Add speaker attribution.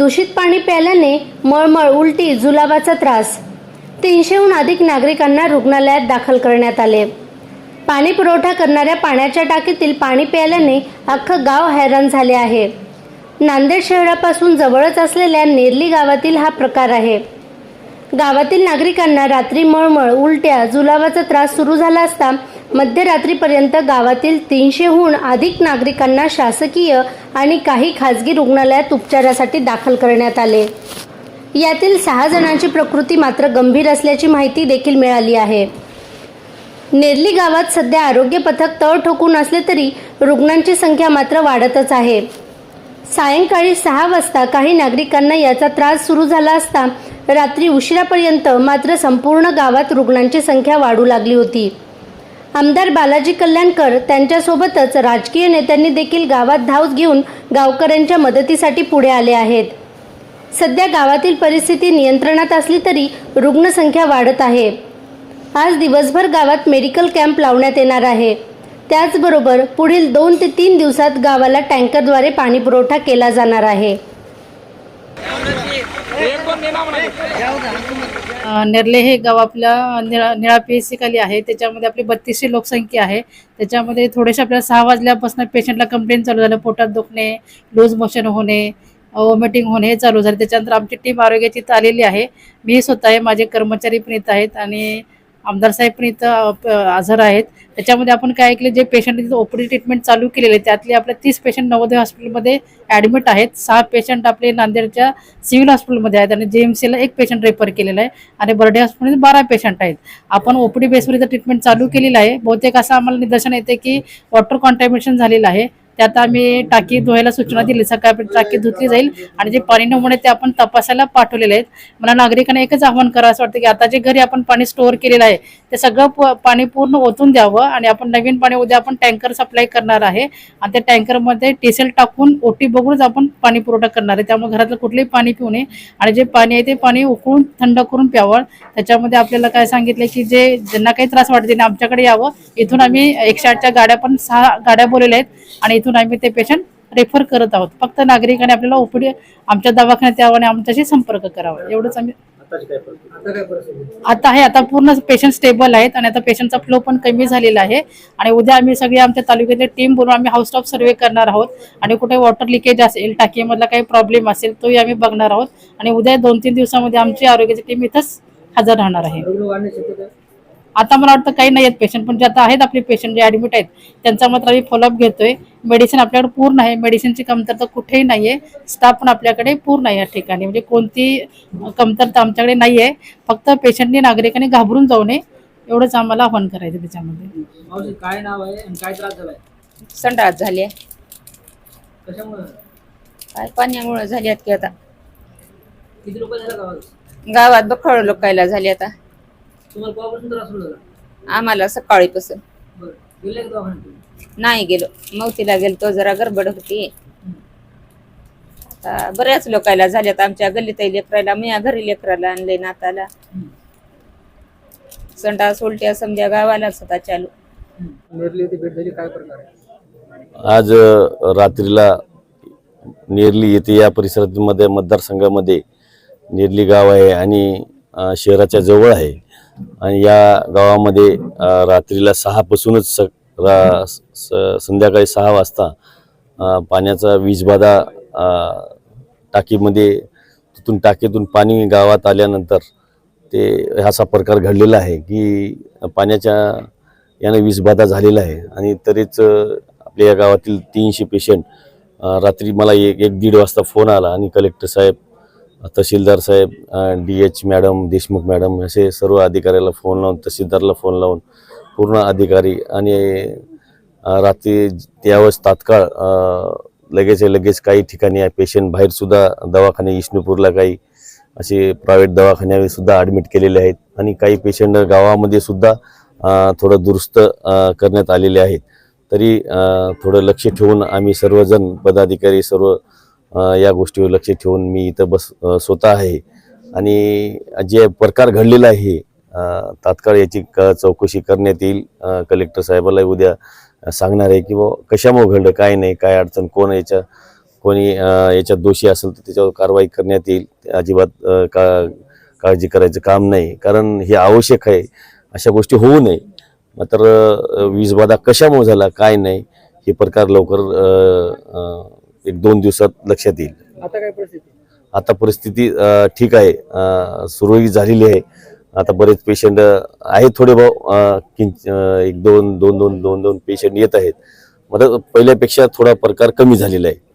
Speaker 1: दूषित पाणी प्यायल्याने मळमळ उलटी जुलाबाचा त्रास. तीनशेहून अधिक नागरिकांना रुग्णालयात दाखल करण्यात आले. पाणी पुरवठा करणाऱ्या पाण्याच्या टाकीतील पाणी प्यायल्याने अख्खं गाव हैराण झाले आहे. नांदेड शहरापासून जवळच असलेल्या नेरली गावातील हा प्रकार आहे. गावातील नागरिकांना रात्री मळमळ उलट्या जुलाबाचा त्रास सुरू झाला असता मध्यरात्रीपर्यंत गावातील तीनशेहून अधिक नागरिकांना शासकीय आणि काही खाजगी रुग्णालयात उपचारासाठी दाखल करण्यात आले. यातील सहा जणांची प्रकृती मात्र गंभीर असल्याची माहिती देखील मिळाली आहे. नेरली गावात सध्या आरोग्य पथक तळ ठोकून असले तरी रुग्णांची संख्या मात्र वाढतच आहे. सायंकाळी सहा वाजता काही नागरिकांना याचा त्रास सुरू झाला असता रात्री उशिरापर्यंत मात्र संपूर्ण गावात रुग्णांची संख्या वाढू लागली होती. आमदार बालाजी कल्याणकर त्यांच्यासोबतच राजकीय नेत्यांनी देखील गावात धाव घेऊन गावकऱ्यांच्या मदतीसाठी पुढे आले आहेत. सध्या गावातील परिस्थिती नियंत्रणात असली तरी रुग्णसंख्या वाढत आहे. आज दिवसभर गावात मेडिकल कॅम्प लावण्यात येणार आहे. त्याचबरोबर पुढील दोन ते तीन दिवसात गावाला टँकरद्वारे पाणीपुरवठा केला जाणार आहे.
Speaker 2: नेर्ले हे गाव आपल्या निळा निळा पी एस सी खाली आहे. त्याच्यामध्ये आपली बत्तीसशे लोकसंख्या आहे. त्याच्यामध्ये थोडेसे आपल्याला सहा वाजल्यापासून पेशंटला कंप्लेंट चालू झालं. पोटात दुखणे लूज मोशन होणे वॉमिटिंग होणे हे चालू झालं. त्याच्यानंतर आमची टीम आरोग्याची इथं आलेली आहे. मी स्वतः आहे माझे कर्मचारी पण येत आहेत आणि आमदार साहेब पण इथं प- हजर आहेत. त्याच्यामध्ये आपण काय ऐकले जे पेशंट तिथं ओपीडी ट्रीटमेंट चालू केलेले त्यातले आपले तीस पेशंट नवोदय हॉस्पिटलमध्ये ॲडमिट आहेत. सहा पेशंट आपले नांदेडच्या सिव्हिल हॉस्पिटलमध्ये आहेत आणि जे एम सीला एक पेशंट रेफर केलेला आहे आणि बर्डे हॉस्पिटलमध्ये बारा पेशंट आहेत. आपण ओपीडी बेसवर इथं ट्रीटमेंट चालू केलेलं आहे. बहुतेक असं आम्हाला निदर्शन येते की वॉटर कॉन्टॅमिनेशन झालेलं आहे. त्यात आम्ही टाकी धुवायला सूचना दिली. सकाळी टाकी धुतली जाईल आणि जे पाणी नमुने ते आपण तपासायला पाठवलेले आहेत. मला नागरिकांना एकच आव्हान करावं असं वाटतं की आता जे घरी आपण पाणी स्टोअर केलेलं आहे ते सगळं प- पाणी पूर्ण ओतून द्यावं आणि आपण नवीन पाणी उद्या आपण टँकर सप्लाय करणार आहे. आणि त्या टँकरमध्ये टेसेल टाकून ओटी बघूनच आपण पाणी पुरवठा करणार आहे. त्यामुळे घरातलं कुठलंही पाणी पिऊ नये. आणि जे पाणी आहे ते पाणी उकळून थंड करून प्यावं. त्याच्यामध्ये आपल्याला काय सांगितलं की जे ज्यांना काही त्रास वाटते त्यांनी आमच्याकडे यावं. इथून आम्ही एकशे आठच्या गाड्या पण सहा गाड्या बोललेल्या आहेत. आणि इथून आम्ही ते पेशंट रेफर करत आहोत. फक्त नागरिकांनी आपल्याला ओपीडी आमच्या दवाखान्यात यावं आणि आमच्याशी संपर्क करावा. एवढंच आम्ही आता आहे आता पूर्ण पेशंट स्टेबल आहेत आणि आता पेशंटचा फ्लो पण कमी झालेला आहे. आणि उद्या आम्ही सगळे आमच्या तालुक्यातले टीम बोलून आम्ही हाऊस स्टॉप सर्वे करणार आहोत. आणि कुठे वॉटर लिकेज असेल टाकीमधला काही प्रॉब्लेम असेल तोही आम्ही बघणार आहोत. आणि उद्या दोन तीन दिवसामध्ये आमची आरोग्याची टीम इथंच हजर राहणार आहे? आता मला वाटतं काही नाही आहेत पेशंट पण जे आता आहेत आपले पेशंट जे ऍडमिट आहेत त्यांचा मात्र आम्ही फॉलोअप घेतोय. मेडिसिन आपल्याकडे पूर्ण आहे. मेडिसिनची कमतरता कुठेही नाही आहे स्टाफ पण आपल्याकडे पूर्ण आहे या ठिकाणी. म्हणजे कोणती कमतरता आमच्याकडे नाही आहे फक्त पेशंटनी नागरिकांनी घाबरून जाऊ नये. एवढंच आम्हाला आव्हान करायचं त्याच्यामध्ये.
Speaker 3: काय नाव आहे आणि काय त्रास झालाय?
Speaker 4: संडास झाले
Speaker 3: कशामुळे?
Speaker 4: काय पाण्यामुळे झाली आहेत की आता.
Speaker 3: किती लोक झाला गावात?
Speaker 4: गावात बखळ लोकायला झाली आता. आम्हाला सकाळीपासून? नाही गेलो मौतीला गेलो. तो जरा गडबड होती. बऱ्याच लोकायला झाल्यात आमच्या गल्लीत लेकराला मी घरी लेकराला आणले नाताला. संडास उलट्या समजा गावालाच होता चालू.
Speaker 5: आज रात्रीला नेरली येथे या परिसरामध्ये मतदारसंघामध्ये नेरली गाव आहे आणि शहराच्या जवळ आहे. आणि या गावामध्ये रात्रीला सहापासूनच स रा स- संध्याकाळी सहा वाजता पाण्याचा वीजबाधा टाकीमध्ये तिथून टाकीतून पाणी गावात आल्यानंतर ते हा असा प्रकार घडलेला आहे की पाण्याच्या याने वीजबाधा झालेला आहे. आणि तरीच आपल्या या गावातील तीनशे पेशंट रात्री मला एक एक दीड वाजता फोन आला आणि कलेक्टर साहेब तहसीलदार साहेब D H madam Deshmukh madam असे सर्व अधिकाऱ्याला फोन लावून तहसीलदारला फोन लावून पूर्ण अधिकारी आणि रात्री त्यावेळेस तात्काळ लगेच लगेच काही ठिकाणी पेशंट बाहेरसुद्धा दवाखाने विष्णुपूरला काही असे प्रायव्हेट दवाखान्यामध्ये सुद्धा ॲडमिट केलेले आहेत. आणि काही पेशंट गावामध्ये सुद्धा थोडं दुरुस्त करण्यात आलेले आहेत. तरी थोडं लक्ष ठेवून आम्ही सर्वजण पदाधिकारी सर्व या गोष्टीवर लक्ष ठेवून मी इथं बस स्वतः आहे. आणि जे प्रकार घडलेला आहे तात्काळ याची क चौकशी करण्यात येईल. कलेक्टर साहेबाला उद्या सांगणार आहे की बुवा कशामुळे घडलं काय नाही काय अडचण कोण याच्या कोणी याच्यात दोषी असेल तर त्याच्यावर कारवाई करण्यात येईल. अजिबात का काळजी करायचं काम नाही. कारण हे आवश्यक आहे अशा गोष्टी होऊ नये. मात्र वीजबाधा कशामुळे झाला काय नाही हे प्रकार लवकर एक दोन दिवसात लक्षात येईल.
Speaker 3: आता काय परिस्थिती?
Speaker 5: आता परिस्थिती अं, ठीक आहे. सुरळीत झालेली आहे. आता बरेच पेशंट आहेत थोडे भाऊ एक दोन दोन दोन दोन दोन पेशंट येत आहेत. मात्र पहिल्यापेक्षा थोडा प्रकार कमी झालेला आहे.